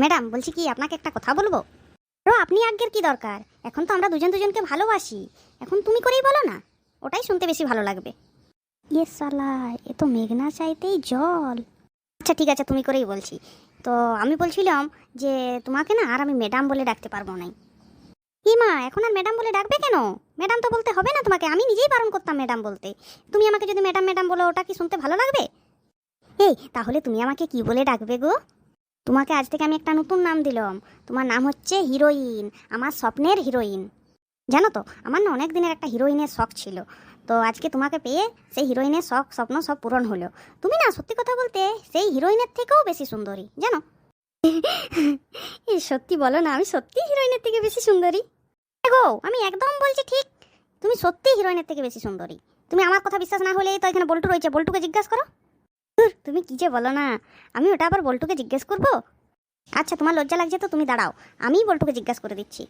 Madam, বলছি কি, আপনাকে একটা কথা বলব? ও আপনি আজ্ঞের কি দরকার? এখন তো আমরা দুজন দুজনকে ভালোবাসি। এখন তুমি করেই বলো না। ওটাই শুনতে বেশি ভালো লাগবে। ইয়ে সালা এ তো মেঘনা চাইতেই জল। আচ্ছা ঠিক আছে, তুমি করেই বলছি। তো আমি বলছিলাম যে, তোমাকে না আর আমি ম্যাডাম বলে ডাকতে পারব না মা, এখন আর ম্যাডাম বলে ডাকবে কেন? ম্যাডাম তো বলতে হবে না তোমাকে। আমি নিজেই বারণ করতাম ম্যাডাম বলতে। তুমি আমাকে যদি ম্যাডাম ম্যাডাম বলো, ওটা কি শুনতে ভালো লাগবে? এই, তাহলে তুমি আমাকে কি বলে ডাকবে গো? তোমাকে আজ থেকে আমি একটা নতুন নাম দিলাম। তোমার নাম হচ্ছে হিরোইন, আমার স্বপ্নের হিরোইন। জানো তো, আমার না অনেক দিনের একটা হিরোইনের শখ ছিল। তো আজকে তোমাকে পেয়ে সেই হিরোইনের শখ, স্বপ্ন সব পূরণ হলো। তুমি না সত্যি কথা বলতে সেই হিরোইনের থেকেও বেশি সুন্দরী, জানো? সত্যি বলো না, আমি সত্যি হিরোইনের থেকে বেশি সুন্দরী? গো, আমি একদম বলছি ঠিক। তুমি সত্যি হিরোইনের থেকে বেশি সুন্দরী। তুমি আমার কথা বিশ্বাস না হলে তো এখানে বল্টু রয়েছে, বল্টুকে জিজ্ঞাসা করো। তুমি কি যে বলো না? আমি ওটা আবার বল্টুকে জিজ্ঞেস করব? আচ্ছা তোমার লজ্জা লাগছে তো তুমি দাঁড়াও। আমিই বল্টুকে জিজ্ঞাসা করে দিচ্ছি।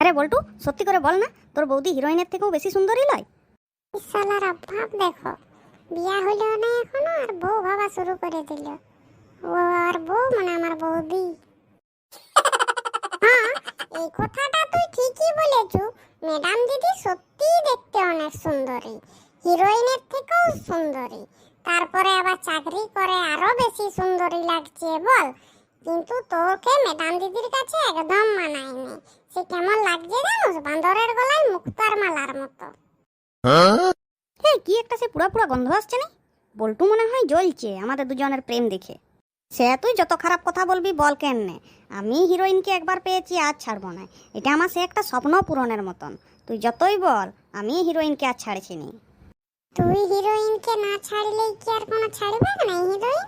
আরে বল্টু সত্যি করে বল না তোর বৌদি হিরোইনের থেকেও বেশি সুন্দরী লয়? শালার অভাব দেখো। বিয়া হইল না এখনও আর বউ ভাবা শুরু করে দিল। ও আর বউ মানে আমার বৌদি। হ্যাঁ এই কথাটা তুই ঠিকই বলেছু। ম্যাডাম দিদি সত্যিই দেখতে অনেক সুন্দরী। হিরোইনের থেকেও সুন্দরী। তারপরে আবার চাকরি করে আরও বেশি সুন্দরী লাগছে, বল। কিন্তু তোকে ম্যাডাম দিদির কাছে একদম মানায়নি। সে কেমন লাগছে জানোস? বান্দরের গলায় মুক্তার মালার মতো। হ্যাঁ কি একটা সে পুরা পুরা গন্ধ আসছে না? বল্টু মনে হয় জ্বলছে, আমাদের দুজনের প্রেম দেখে। সে তুই যত খারাপ কথা বলবি বল কেন নে আমি হিরোইনকে একবার পেয়েছি আর ছাড়বো না। এটা আমার সে একটা স্বপ্ন পূরণের মতন। তুই যতই বল, আমি হিরোইনকে আর ছাড়ছি নি। তুই হিরোইনকে না ছাড়লেই কি আর কোনো ছাড়বে? না হিরোইন?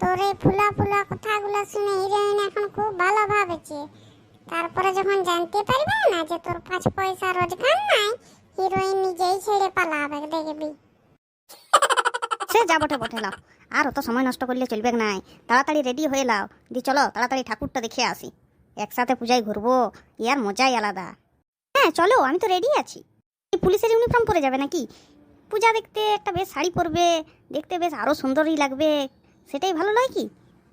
তোর এই ফুলা ফুলা কথাগুলো শুনে হিরোইন এখন খুব ভালো ভাবেছে। তারপরে যখন জানতে পারবে না যে তোর পাঁচ পয়সা রোজগার নাই, হিরোইন নিজেই ছেড়ে পালাবে, দেখবি। সে যা বটে লাও। আর অত সময় নষ্ট করলে চলবে নাই? তাড়াতাড়ি রেডি হয়ে লাও। দি, চলো, তাড়াতাড়ি ঠাকুরটা দেখে আসি। একসাথে পূজায় ঘুরবো, ইয়ার মজাই আলাদা। হ্যাঁ চলো, আমি তো রেডি আছি। পুলিশের ইউনিফর্ম পরে যাবে নাকি? পূজা দেখতে একটা বেশ শাড়ি পরবে, দেখতে বেশ আরও সুন্দরই লাগবে, সেটাই ভালো নয় কি?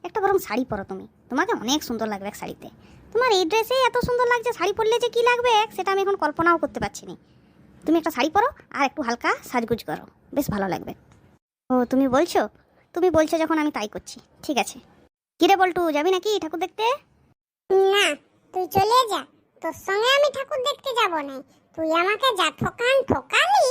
একটা বরং শাড়ি পরো তুমি। তোমাকে অনেক সুন্দর লাগবে এক শাড়িতে। তোমার এই ড্রেসে এত সুন্দর লাগছে, শাড়ি পরলে যে কী লাগবে সেটা আমি এখন কল্পনাও করতে পারছি না। তুমি একটা শাড়ি পরো আর একটু হালকা সাজগুজ করো, বেশ ভালো লাগবে। ও, তুমি বলছো? তুমি বলছো যখন আমি তাই করছি। ঠিক আছে। কিরে বল্টু, যাবি নাকি ঠাকুর দেখতে? না, তুই চলে যা। তোর সঙ্গে আমি ঠাকুর দেখতে যাব না তুই আমাকে যা ঠকান, ঠকালি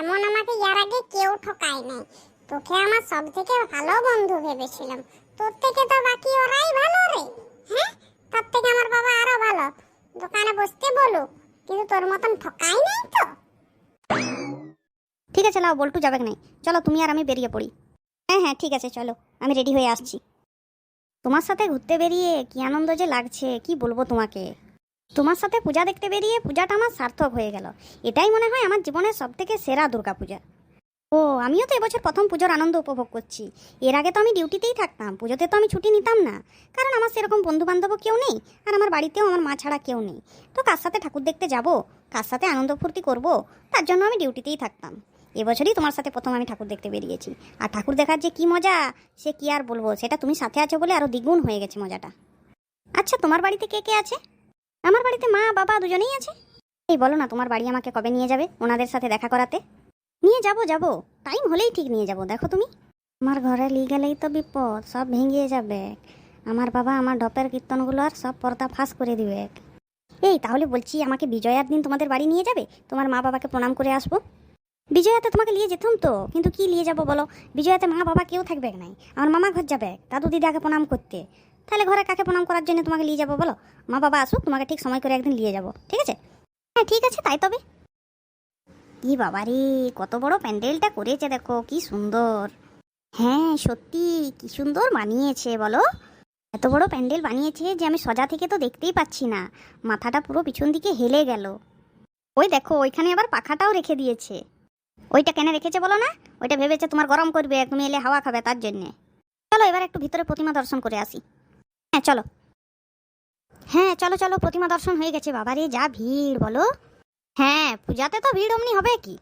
এমন আমাকে ইয়ার আগে কেউ ঠকায় নাই। তোকে আমার সব থেকে ভালো বন্ধু ভেবেছিলাম। তোর থেকে তো বাকি ওরাই ভালো রে। হ্যাঁ? তার থেকে আমার বাবা আরও ভালো। দোকানে বসতে বলো কিন্তু তোর মতন ঠকাই নাই তো। ঠিক আছে লাও বল্টু যাবে নাই। চলো, তুমি আর আমি বেরিয়ে পড়ি। হ্যাঁ হ্যাঁ ঠিক আছে, চলো। আমি রেডি হয়ে আসছি। তোমার সাথে ঘুরতে বেরিয়ে কি আনন্দ যে লাগছে, কি বলব তোমাকে? তোমার সাথে পূজা দেখতে বেরিয়ে পূজাটা আমার সার্থক হয়ে গেল। এটাই মনে হয় আমার জীবনের সব থেকে সেরা দুর্গা পূজা। ও, আমিও তো এবছর প্রথম পুজোর আনন্দ উপভোগ করছি। এর আগে তো আমি ডিউটিতেই থাকতাম, পুজোতে তো আমি ছুটি নিতাম না। কারণ আমার সেরকম বন্ধু বান্ধবও কেউ নেই, আর আমার বাড়িতেও আমার মা ছাড়া কেউ নেই। তো কার সাথে ঠাকুর দেখতে যাব, কার সাথে আনন্দ ফুর্তি করব, তার জন্য আমি ডিউটিতেই থাকতাম। এবছরই তোমার সাথে প্রথম আমি ঠাকুর দেখতে বেরিয়েছি। আর ঠাকুর দেখার যে কি মজা, সে কি আর বলব, সেটা তুমি সাথে আছো বলে আরও দ্বিগুণ হয়ে গেছে মজাটা। আচ্ছা তোমার বাড়িতে কে কে আছে? আমার বাড়িতে মা, বাবা দুজনেই আছে? এই বলো না, তোমার বাড়ি আমাকে কবে নিয়ে যাবে ওনাদের সাথে দেখা করাতে? নিয়ে যাব যাব। টাইম হলেই ঠিক নিয়ে যাব, দেখো তুমি। আমার ঘরে নিয়ে গেলেই তো বিপদ, সব ভেঙে যাবে। আমার বাবা, আমার ডপের কীর্তনগুলো আর সব পর্দা ফাঁস করে দিবে। এই, তাহলে বলছি আমাকে বিজয়ার দিন তোমাদের বাড়ি নিয়ে যাবে? তোমার মা বাবাকে প্রণাম করে আসব? বিজয়াতে তোমাকে নিয়ে যেতাম তো, কিন্তু কি নিয়ে যাব বলো? বিজয়াতে মা, বাবা কেউ থাকবে নাই। আমার মামা ঘর যাবে, দাদু দিদাকে প্রণাম করতে। তাহলে ঘরে কাকে প্রণাম করার জন্য তোমাকে নিয়ে যাব বলো? মা বাবা আসুক, তোমাকে ঠিক সময় করে একদিন নিয়ে যাব, ঠিক আছে? হ্যাঁ ঠিক আছে, তাই তবে। কি বাবা রে, কত বড় প্যান্ডেলটা করেছে দেখো, কি সুন্দর। হ্যাঁ সত্যি, কি সুন্দর বানিয়েছে বলো। এত বড় প্যান্ডেল বানিয়েছে যে আমি সজা থেকে তো দেখতেই পাচ্ছি না। মাথাটা পুরো পিছন দিকে হেলে গেল। ওই দেখো, ওইখানে আবার পাখাটাও রেখে দিয়েছে। ওইটা কেন রেখেছে বলো না? ওইটা ভেবেছে তোমার গরম করবে তুমি এলে হাওয়া খাবে তার জন্যে। চলো এবার একটু ভিতরে প্রতিমা দর্শন করে আসি। হ্যাঁ চলো। হ্যাঁ চলো চলো প্রতিমা দর্শন হয়ে গেছে। বাবারে যা ভিড় বলো। হ্যাঁ পূজাতে তো ভিড় অমনি হবে কি?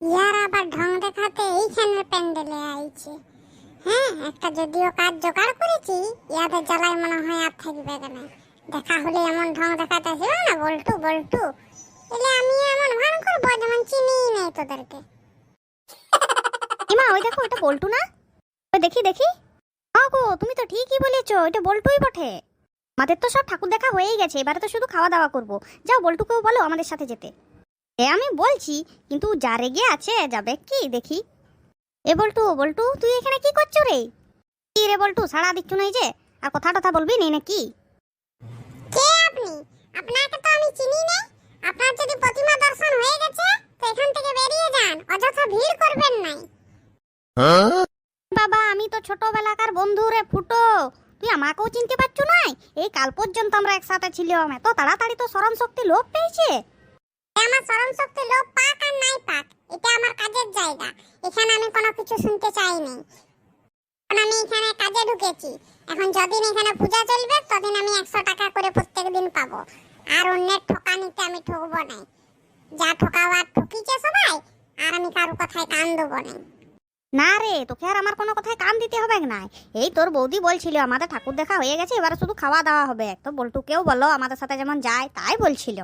ইয়ার আবার ঢং দেখাতে এইখানের প্যান্ডেলে আইছে। হ্যাঁ একটা যদিও কাজ জোগাড় করেছি ইয়াদের জ্বালায় মনে হয় আর থাকবে কেন? দেখা হলে এমন ঢং দেখাতেছিল না বল্টু বল্টু। এলে আমি এমন ভান করব যেমন চিনিই নেই তোদেরকে। ইমা ওই দেখো ওটা বল্টু না? ওই দেখি দেখি। হ্যাঁ গো তুমি তো ঠিকই বলেছ এটা বল্টুই বটে। আমাদের তো সব ঠাকুর দেখা হয়েই গেছে এবারে তো শুধু খাওয়া দাওয়া করব। যাও বল্টুকেও বলো আমাদের সাথে যেতে। এ আমি বলছি কিন্তু যা রেগে আছে যাবে কি দেখি। এ বল্টু বল্টু তুই এখানে কি করছ রে? কি রে বল্টু সাড়া দিচ্ছ না এই যে? আর কথা টথা বলবি নেই নাকি? কে আপনি? আপনাকে তো আমি চিনি নেই আপনার যদি প্রতিমা দর্শন হয়ে গেছে তো এখান থেকে বেরিয়ে যান অযথা ভিড় করবেন নাই। বাবা আমি তো ছোটবেলাকার বন্ধু রে ফুটো, তুই আমাকেও চিনতে পারছ নাই? এই কাল পর্যন্ত আমরা একসাথে ছিলাম এত তাড়াতাড়ি তো স্মরণ শক্তি লোপ পেয়েছে? আমার স্মরণ শক্তি লোক পাক আর নাই পাক, এটা আমার কাজের জায়গা। এখানে আমি কোনো কিছু শুনতে চাই নাই এখন আমি এখানে কাজে ঢুকেছি। এখন যদিন এখানে পূজা চলবে, তদিন আমি একশো টাকা করে প্রত্যেক দিন পাবো। আর অন্যের ঠকানিতে আমি ঠকবো না যা ঠকাবার ঠকিছে সবাই, আর আমি কারও কথায় কান দেবো নাই। না রে, তোকে আর আমার কোনো কথায় কান দিতে হবে না এই তোর বৌদি বলছিল, আমাদের ঠাকুর দেখা হয়ে গেছে, এবারে শুধু খাওয়া দাওয়া হবে। তো বল্টুকেও বলো, আমাদের সাথে যেমন যায়, তাই বলছিল।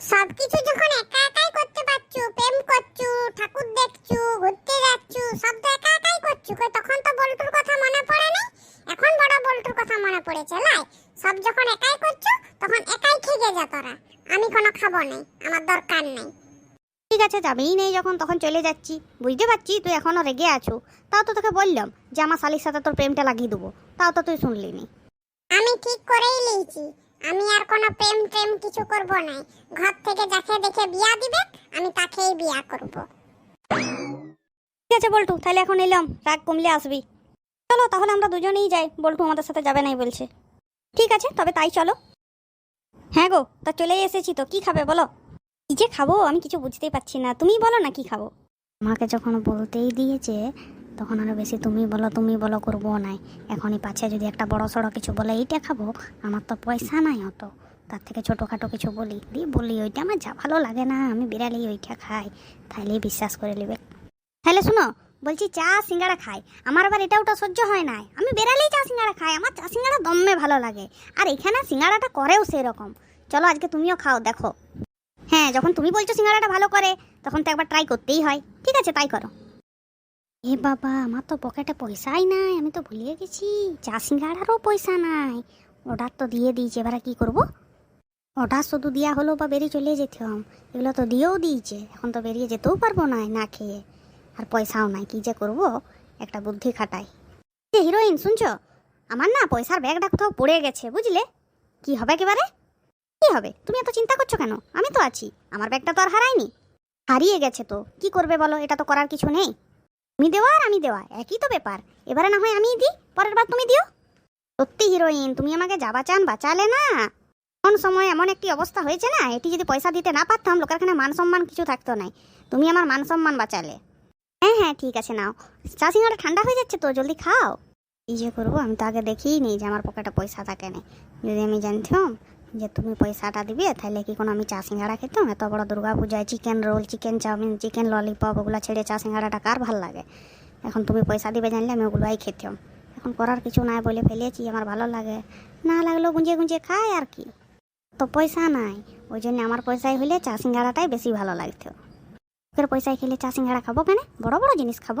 সবকিছু যখন একা একাই করতে পারছু, প্রেম করছ, ঠাকুর দেখছ, ঘুরতে যাচ্ছু, সব তো একা একাই করছ তখন তো বল্টুর কথা মনে পড়ে না এখন বড় বল্টুর কথা মনে পড়েছে, লাই। সব যখন একাই করছ, তখন একাই খেগে যা তোরা। আমি কোনো খাব নাই, আমার দরকার নেই। ঠিক আছে যাবেই নেই যখন তখন চলে যাচ্ছি। বুঝতে পারছি তুই এখনও রেগে আছো। তাও তো তোকে বললাম যে আমার শালির সাথে তোর প্রেমটা লাগিয়ে দেবো। তাও তো তুই শুনলি নি। আমি ঠিক করেই লিয়েছি। আমি আর কোনো প্রেম প্রেম কিছু করব নাই। ঘর থেকে যাকে দেখে বিয়া দিবে আমি তাকেই বিয়া করব। ঠিক আছে বল্টু তাহলে এখন এলাম। রাগ কমলে আসবি। চলো তাহলে আমরা দুজনেই যাই। বল্টু আমাদের সাথে যাবে নাই বলছে। ঠিক আছে তবে তাই চলো। হ্যাঁ গো তা চলেই এসেছি তো। কি খাবে বলো? কি যে খাব, আমি কিছু বুঝতেই পারছি না। তুমি বলো না কি খাব? আমাকে যখন বলতেই দিয়েছে, তখন আরও বেশি তুমি বলো তুমি বলো, করব নাই। এখনই পাছে যদি একটা বড় সড়ো কিছু বলে, এইটা খাব? আমার তো পয়সা নাই অত। তার থেকে ছোটোখাটো কিছু বলি দিয়ে বলি, ওইটা আমার যা ভালো লাগে না, আমি বিড়ালি ওইটা খাই। তাইলেই বিশ্বাস করে নেবে। তাহলে শুনো, বলছি চা, সিঙ্গাড়া খাই। আমার আবার এটা ওটা সহ্য হয় না আমি বেড়ালেই চা, সিঙ্গাড়া খাই। আমার চা, সিঙ্গাড়া দমে ভালো লাগে। আর এখানে সিঙ্গাড়াটা করেও সেরকম। চলো আজকে তুমিও খাও, দেখো। হ্যাঁ যখন তুমি বলছো সিঙ্গাড়াটা ভালো করে, তখন তো একবার ট্রাই করতেই হয়। ঠিক আছে, তাই করো। এ বাবা, আমার তো পকেটে পয়সাই নাই, আমি তো ভুলিয়ে গেছি। চা সিঙ্গাড়ারও পয়সা নাই। অর্ডার তো দিয়ে দিয়েছে, এবারে কি করব? অর্ডার শুধু দেওয়া হলো বা বেরিয়ে চলে যেতাম, এগুলো তো দিয়েও দিয়েছে। এখন তো বেরিয়ে যেতেও পারব না না খেয়ে। আর পয়সাও নাই, কি যে করব? একটা বুদ্ধি খাটাই। যে হিরোইন শুনছো? আমার না পয়সার ব্যাগটা কোথাও পড়ে গেছে, বুঝলে? কি হবে একেবারে? কি হবে? তুমি এত চিন্তা করছ কেন? আমি তো আছি। আমার ব্যাগটা তো আর হারাইনি হারিয়ে গেছে তো। কি করবে বলো? এটা তো করার কিছু নেই। তুমি দেওয়া আর আমি দেওয়া, একই তো ব্যাপার। এবারে না হয় আমিই দিই, পরের বার তুমি দিও। সত্যি হিরোইন, তুমি আমাকে যা বাঁচান বাঁচালে না। কোন সময় এমন একটি অবস্থা হয়েছে না, এটি যদি পয়সা দিতে না পারতাম লোকের এখানে মান সম্মান কিছু থাকতো নাই। তুমি আমার মান সম্মান বাঁচালে। হ্যাঁ হ্যাঁ ঠিক আছে, নাও। চা সিঙ্গাটা ঠান্ডা হয়ে যাচ্ছে তো, জলদি খাও। এই যে করব, আমি তো আগে দেখিই নি যে আমার পকেটে পয়সা থাকে না। যদি আমি জানতাম যে তুমি পয়সাটা দিবে তাহলে কি কোনো আমি চা সিঙ্গাড়া খেতাম? এত বড় দুর্গা পূজায় chicken roll chicken chowmein chicken lollipop ওগুলো ছেড়ে চা সিঙ্গাড়াটা কার ভালো লাগে? এখন তুমি পয়সা দিবে জানলে আমি ওগুলোই খেতাম। এখন করার কিছু নাই বলে ফেলেছি, আমার ভালো লাগে। না লাগলেও গুঁজে গুঁজে খায় আর কি। তো পয়সা নাই, ওই জন্য আমার পয়সায় হলে চা সিঙ্গাড়াটাই বেশি ভালো লাগতো। ওদের পয়সায় খেলে চা সিঙ্গাড়া খাব কেন? বড় বড় জিনিস খাব।